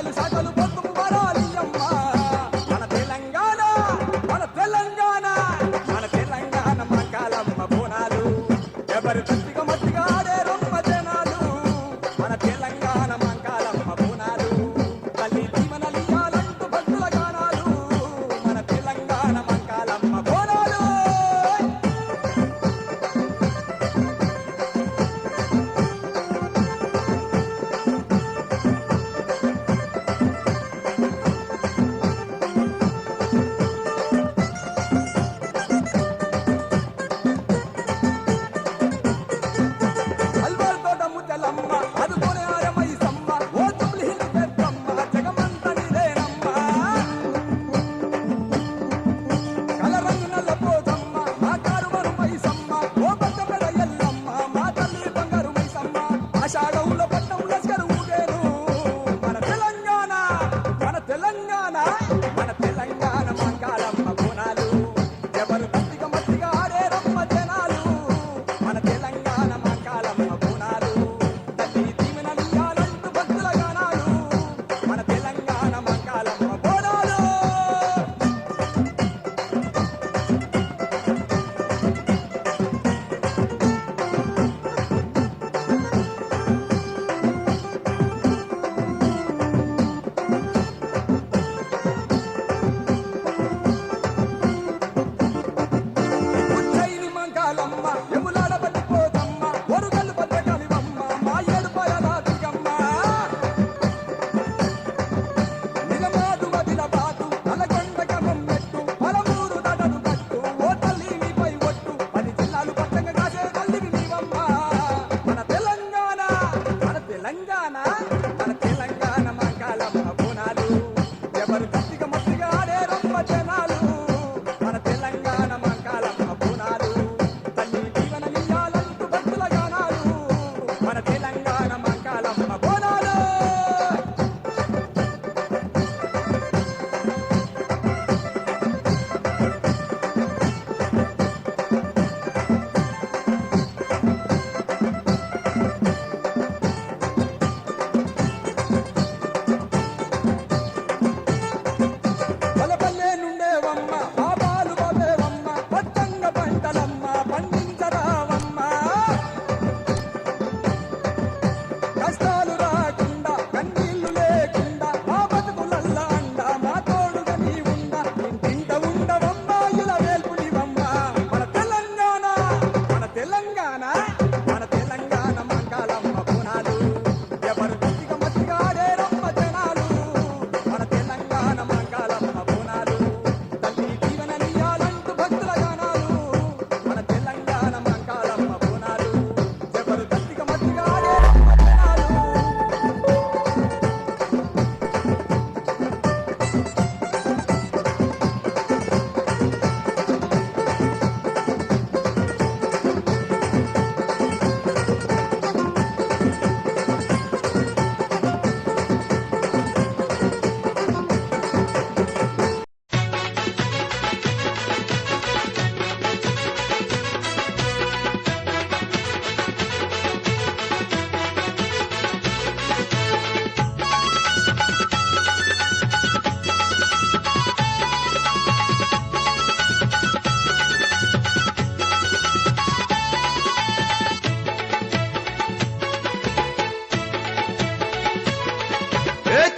ಸಾಕಲು ಸಾಕಲು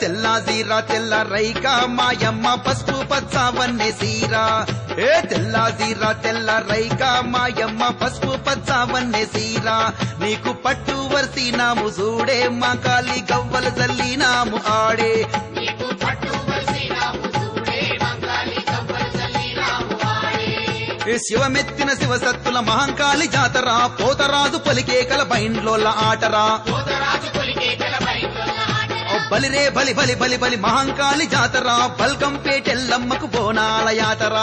తెల్ల జీరా తెల్ల రైకా మాయమ్మ పసుపు పచ్చవన్నే సీరా. ఏ తెల్ల జీరా తెల్ల రైకా మాయమ్మ పసుపు పచ్చవన్నే సీరా. నీకు పట్టు వరిసినాము చూడే మా కాలి గవ్వలు జల్లినాము ఆడే. శివమెత్తిన శివసత్తుల మహంకాళి జాతరా పోతరాజు పలికేకల బైండ్లోల ఆటరా. పోతరాజు బలిరే బలి బలి బలి బలి మహంకాళి జాతర. బల్గం పేటెల్లమ్మకు బోనాల యాతర.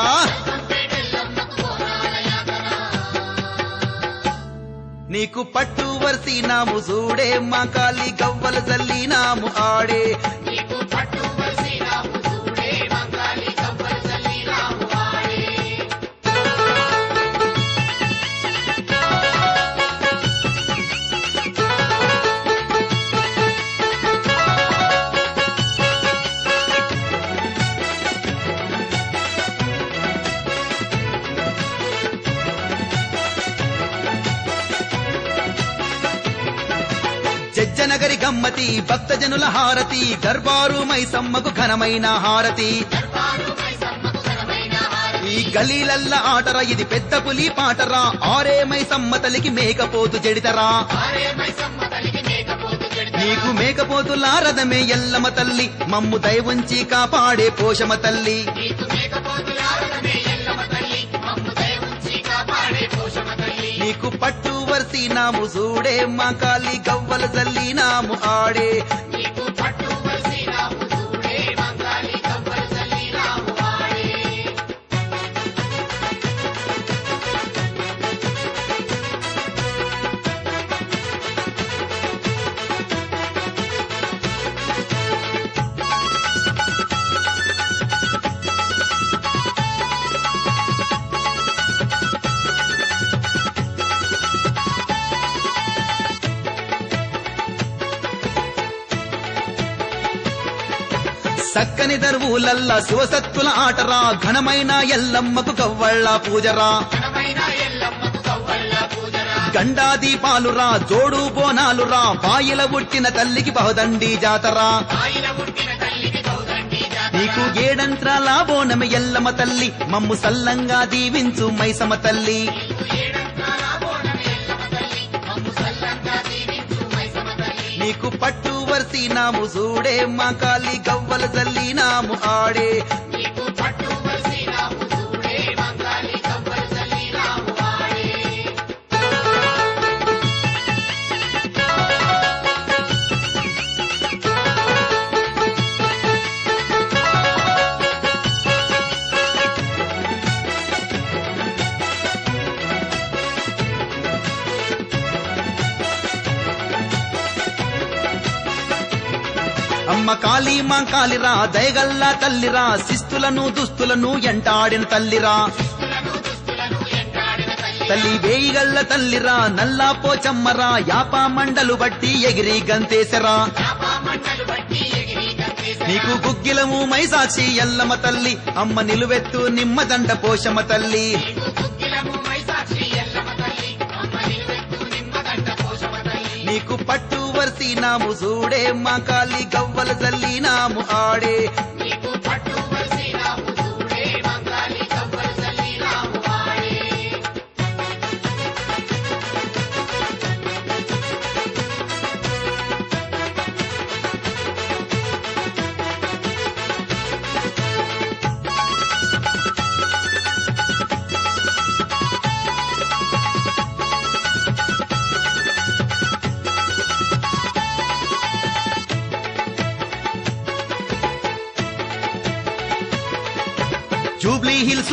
నీకు పట్టు వరిసినాము చూడే మా కాలి గవ్వల జల్లి నాము ఆడే. నీకు పట్టు వరిసినా నగరి గమ్మతి భక్తజనుల హారతి దర్బారు మైసమ్మకు ఘనమైన హారతి. ఈ గలీలల్ల ఆటరా ఇది పెద్ద పులి పాటరా ఆరే మైసమ్మ తలికి మేకపోతు జడితరా. నీకు మేకపోతు లారదమే ఎల్లమ తల్లి మమ్ము దయవుంచి కాపాడే పోషమ తల్లి. నీకు పట్టు వర్సి నాము చూడే మా కాలి గవ్వలు జల్లి నాము ఆడే. సక్కని దర్వులల్ల శివసత్తుల ఆటరా ఘనమైన ఎల్లమ్మకు కవ్వళ్ళ పూజరా. గండా దీపాలురా జోడు బోనాలురా బాయిల ఉట్టిన తల్లికి బహుదండి జాతరా. నీకు ఏడంత్రాల బోనమ ఎల్లమ్మ తల్లి మమ్ము సల్లంగా దీవించు మైసమ తల్లి. నీకు పట్టు వర్సి నాము చూడే మా కాలి గవ్వల జల్లి నాము ఆడే అమ్మ కాళీ మా కాలిరా దయగల్లా తల్లిరా శిస్తులను దుస్తులను ఎంటాడిన తల్లిరా. తల్లి వేయిగల్ల తల్లిరా నల్లా పోచమ్మరా యాపా మండలు బట్టి ఎగిరి గంతేసరా నీకు గుగ్గిలము మైసాక్షి ఎల్లమ్మ తల్లి అమ్మ నిలువెత్తు నిమ్మదండ పోషమ తల్లి. నీకు పట్టు వర్సి నాము చూడే మా కాలి గవ్వల జల్లి నాము ఆడే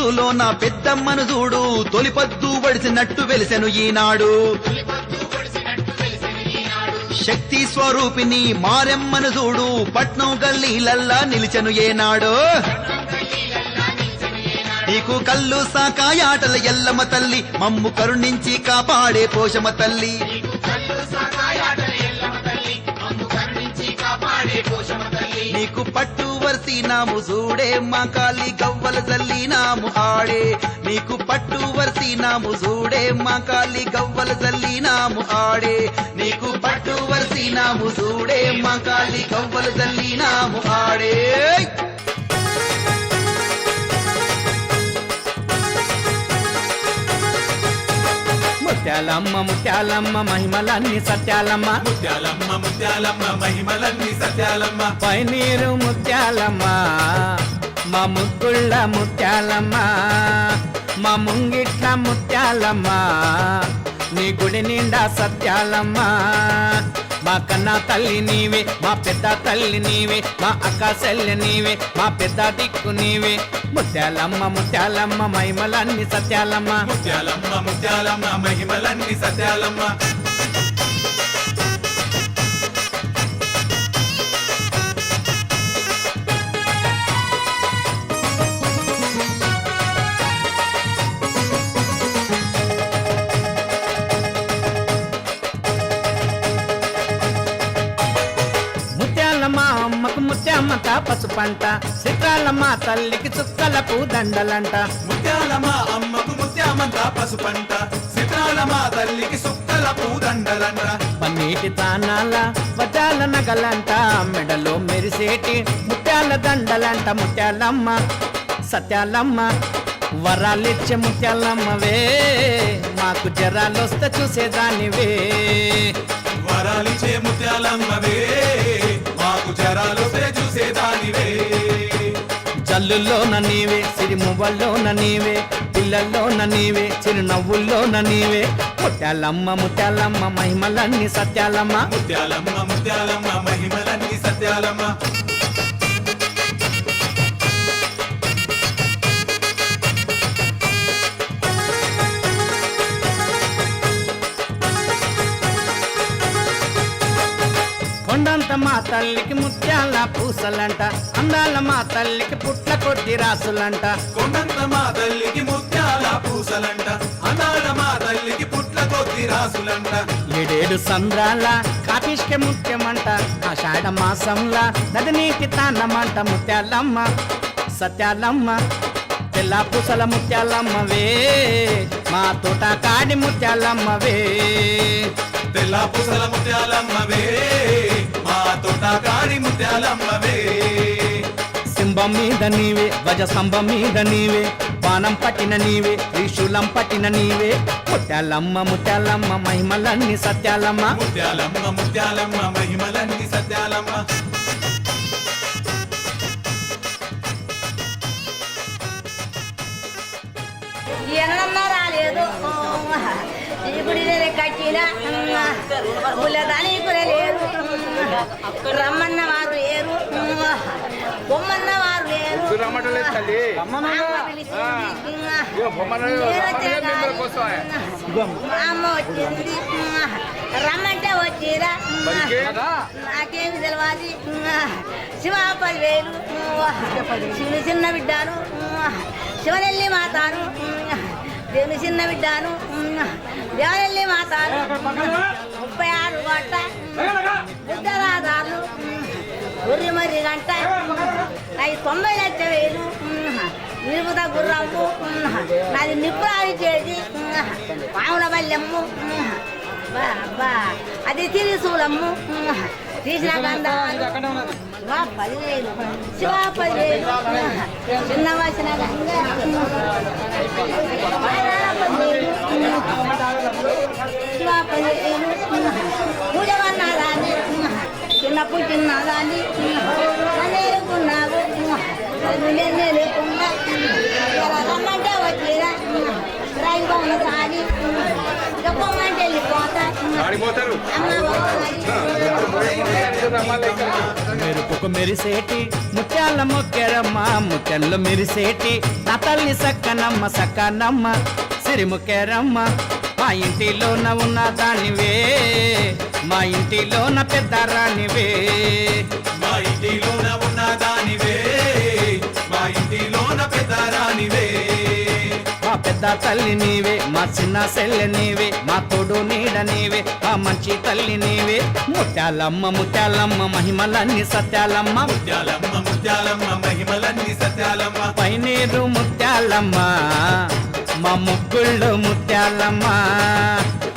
మనసులో నా పెద్దమ్మను చూడు. తొలిపద్దు వడిసినట్టు వెలిసెను ఈనాడు. శక్తి స్వరూపిణి మారెమ్మను చూడు. పట్నం గల్లీలల్లా నిలిచెను ఏనాడు. నీకు కళ్ళు సాకాయాటల ఎల్లమ్మ తల్లి. మమ్ము కరుణించి కాపాడే పోషమ తల్లి. నీకు పట్టు వర్సి నాము చూడే మా కాలి గవ్వల జల్లి నాము ఆడే. నీకు పట్టు వర్సి నాము చూడే మా కాలి గవ్వల జల్లి నాము ఆడే. నీకు పట్టు వర్సి నాము చూడే మా కాలి గవ్వల జల్లి నాము ఆడే. ముత్యాలమ్మ ముత్యాలమ్మ మహిమలన్నీ సత్యాలమ్మ. ముత్యాలమ్మ ముత్యాలమ్మ మహిమలన్నీ సత్యాలమ్మ. పైనీరు ముత్యాలమ్మ మా ముగ్గుళ్ళ ముత్యాలమ్మ మా ముంగిట్ల ముత్యాలమ్మ నీ గుడి నిండా సత్యాలమ్మ. మా కన్నా తల్లి నీవే మా పెద్ద తల్లి నీవే మా అక్క చెల్లి నీవే మా పెద్ద దిక్కు నీవే. ముత్యాలమ్మ ముత్యాలమ్మ మహిమలన్నీ సత్యాలమ్మ. ముత్యాలమ్మ ముత్యాలమ్మ మహిమలన్నీ సత్యాలమ్మ. ముత్యాలమ్మంట పసుపంట. చిత్రాలమ్మ తల్లికి చుక్కల పూదండలంట ముత్యాలమ్మ అమ్మకు ముత్యామంత పసుపంట. సితాలమ్మ తల్లికి సుక్కల పూదండలంట పన్నీటి తానాల వజాల నగలంట. మెడలో మెరిసేటి ముత్యాల దండలంట. ముత్యాలమ్మ సత్యాలమ్మ వరాలిచ్చే ముత్యాలమ్మవే. మాకు జరాలొస్తే చూసేదానివే. వరాలిచ్చే ముత్యాలమ్మవే. చూసేదానివే. జల్లుల్లోన నీవే సిరిమువ్వల్లోన నీవే పిల్లల్లోన నీవే చిరునవ్వుల్లోన నీవే. ముత్యాలమ్మ ముత్యాలమ్మ మహిమలన్నీ సత్యాలమ్మ. ముత్యాలమ్మ ముత్యాలమ్మ మహిమలన్నీ సత్యాలమ్మ. కొండంత మా తల్లికి ముత్యాల పూసలంట. అందాల మా తల్లికి పుట్ల కొద్ది రాసులంట. కొండంత మా తల్లికి ముత్యాల పూసలంట. అన్నాడ మా తల్లికి పుట్ల కొద్ది రాసులంట. ఏడేడు సంద్రాల కాపిష్క ముత్యమంట ఆషాఢ మాసంలా నది నీటి తాన్నమంట ముత్యాలమ్మ సత్యాలమ్మ తెల్ల పూసల ముత్యాలమ్మవే. మా తోట కాడి ముత్యాలమ్మవే. తెల్ల పూసల ముత్యాలమ్మవే. తోట కాడి ముత్యాలమ్మవే సింబం మీద నీవే గజ స్తంభం మీద నీవే పానం పట్టిన నీవే త్రిశూలం పట్టిన నీవే. ముత్యాలమ్మ ముత్యాలమ్మ మహిమలన్నీ సత్యాలమ్మ. ముత్యాలమ్మ ముత్యాలమ్మ మహిమలన్నీ సత్యాలమ్మ. ఎన్నమ్మ రాలేదు. ఈ గుడి కట్టిన కూడా లేరు రమ్మన్న వారు లేరు. బొమ్మన్న వారు లేరు. వచ్చే మా అమ్మ వచ్చింది. రమ్మంటే వచ్చిరా. నాకేమి తెలియదు శివ పదివేలు శివుని చిన్న బిడ్డాను శివనెల్లి మాతాను దేవుని చిన్న బిడ్డాను? దేవనెల్లి మాతాను ముప్పై ఆరు గంట బుద్ధరాధాలు గుర్రి మరి గంట. అవి తొంభై లక్ష వేలు. నిరుపుత గుర్రము నాది నిప్పురావి చేసి. పాముల బల్లెమ్ము అది తిరిసూలమ్ము. తీసిన గంధ. పదివేలు. శివ పదివేలు. చిన్న వచ్చిన గంగ. పూజ చిన్నప్పుడు రమ్మంటే వచ్చిరా రైలు మెరుపుకు మెరిసేటి ముత్యాల మొక్కెరమ్మ ముత్యాల్లో మెరిసేటి. నా తల్లి సక్కనమ్మ సక్కనమ్మ సిరిముక్కెరమ్మ మా ఇంటిలోన ఉన్న దానివే మా ఇంటిలోన పెద్ద రానివే మా ఇంటిలోన ఉన్న దానివే మా ఇంటిలోన పెద్ద రానివే మా పెద్ద తల్లి నీవే మా చిన్న సెల్లె నీవే మా తోడు నీడ నీవే మా మంచి తల్లి నీవే. ముత్యాలమ్మ ముత్యాలమ్మ మహిమలన్నీ సత్యాలమ్మ. ముత్యాలమ్మ ముత్యాలమ్మ మహిమలన్నీ సత్యాలమ్మ. పైనీరు ముత్యాలమ్మ. మా ముగ్గుళ్ళు ముత్యాలమ్మ.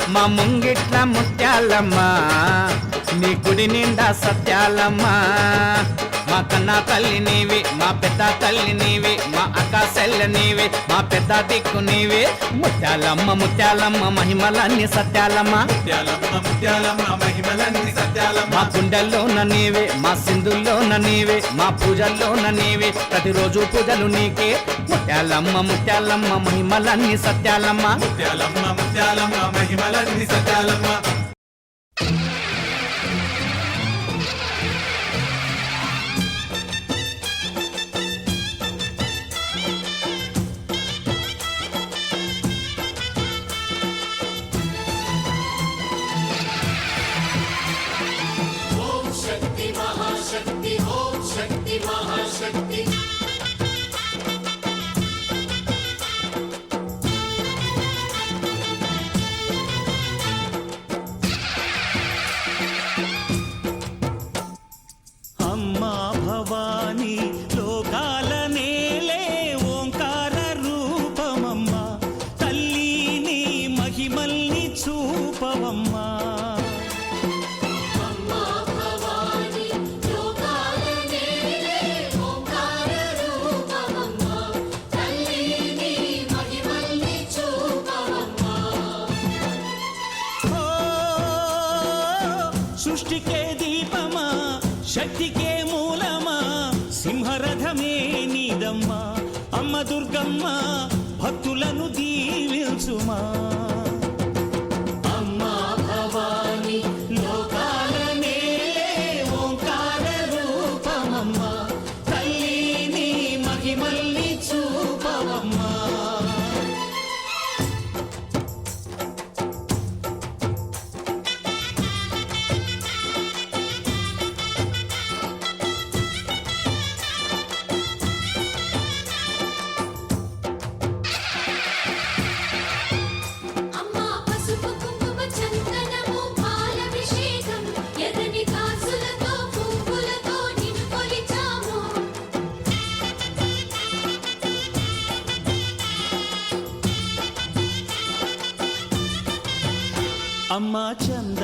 మా ముంగిట్ల ముత్యాలమ్మ. నీ గుడి నిండా సత్యాలమ్మ. కన్నా తల్లి నీవి మా పెద్ద తల్లి నీవి మా అక్క సెల్ల నీవి మా పెద్ద దిక్కు నీవి. ముత్యాలమ్మ ముత్యాలమ్మ మహిమలన్నీ సత్యాలమ్మ. ముత్యాలమ్మ ముత్యాలమ్మ మహిమలన్నీ సత్యాలమ్మ. మా గుండెల్లోన నీవే మా సింధుల్లోన నీవే మా పూజల్లోన నీవే ప్రతిరోజు పూజలు నీకే. ముత్యాలమ్మ ముత్యాలమ్మ మహిమలన్నీ సత్యాలమ్మ. ముత్యాలమ్మ ముత్యాలమ్మ మహిమలన్నీ సత్యాలమ్మ.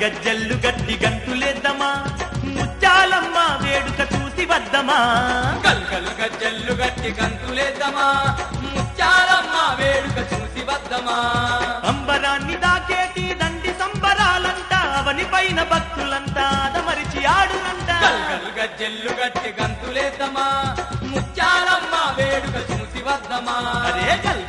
గజ్జల్లు గట్టి గంతులేద్దామా ముత్యాలమ్మ వేడుక చూసి వద్దమా? గల్ గల్ గజ్జల్లు గట్టి కంతులేద్దామా ముత్యాలమ్మ వేడుక చూసి వద్దమా? అంబరాన్ని దాకేటి దండి సంబరాలంట అవని పైన భక్తులంతా అదమరిచి ఆడునంట గల్ గల్ గజ్జల్లు గట్టి కంతులేద్దామా ముత్యాలమ్మ వేడుక చూసి వద్దమా? అరే గల్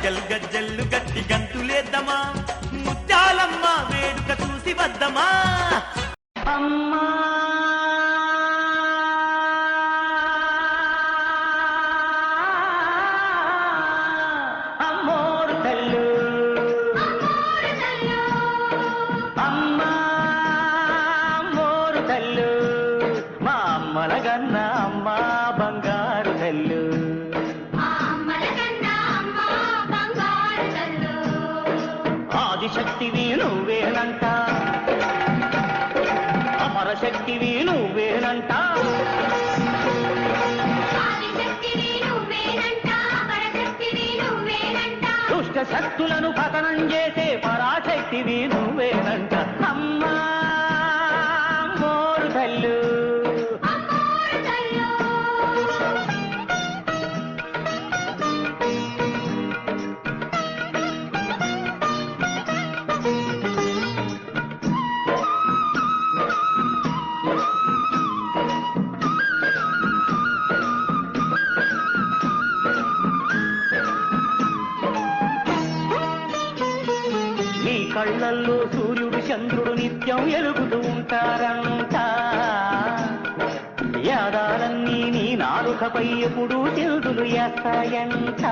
బంగారు తల్లు! ఆదిశక్తివి నువ్వేనంట అమరశక్తివి నువ్వేనంట దుష్ట శక్తులను పతనం చేసే పరాశక్తివి నువ్వేనంట. అమ్మా! కళ్ళల్లో సూర్యుడు చంద్రుడు నిత్యం ఎలుగుతూ ఉంటారంట. యాదాలన్నీ నీ నాలుకపై ఎప్పుడు చెల్దులు వేస్తాయంట.